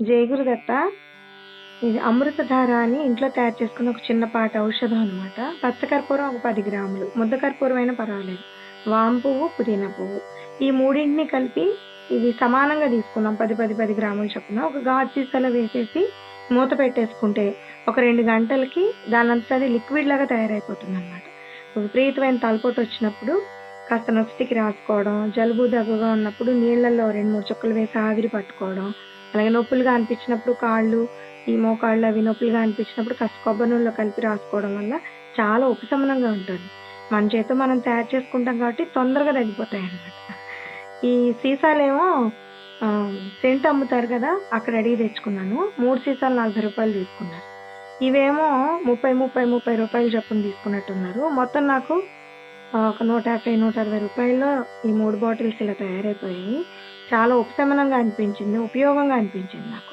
జయగురుదత్త ఇది అమృతధార అని ఇంట్లో తయారు చేసుకున్న ఒక చిన్న పాట ఔషధం అనమాట పచ్చకర్పూరం ఒక పది గ్రాములు. ముద్ద కర్పూరం అయినా పర్వాలేదు. వాము పువ్వు పుదీనా పువ్వు. ఈ మూడింటిని కలిపి ఇవి సమానంగా తీసుకున్నాం పది పది పది గ్రాములు చొప్పున. ఒక గాజు సీసాలో వేసేసి మూత పెట్టేసుకుంటే ఒక రెండు గంటలకి దాని అది లిక్విడ్ లాగా తయారైపోతుంది అనమాట విపరీతమైన తలపోటు వచ్చినప్పుడు కాస్త నొస్టికి రాసుకోవడం జలుబు దగ్గుగా ఉన్నప్పుడు నీళ్ళల్లో రెండు మూడు చుక్కలు వేసి ఆవిరి పట్టుకోవడం అలాగే నొప్పులుగా అనిపించినప్పుడు కాళ్ళు ఈ మోకాళ్ళు అవి నొప్పులుగా అనిపించినప్పుడు కాస్త కొబ్బరి నూనెలో కలిపి రాసుకోవడం వల్ల చాలా ఉపశమనంగా ఉంటుంది. మన చేత మనం తయారు చేసుకుంటాం కాబట్టి తొందరగా తగ్గిపోతాయి అన్నమాట ఈ సీసాలేమో సెంట్ అమ్ముతారు కదా అక్కడ అడిగి తెచ్చుకున్నాను. మూడు సీసాలు నలభై రూపాయలు తీసుకున్నారు. ఇవేమో ముప్పై ముప్పై ముప్పై రూపాయలు చొప్పున తీసుకున్నట్టున్నారు. మొత్తం నాకు ఒక నూట యాభై నూట అరవై రూపాయల్లో ఈ మూడు బాటిల్స్ ఇలా తయారైపోయాయి. చాలా ఉపశమనంగా అనిపించింది ఉపయోగంగా అనిపించింది నాకు.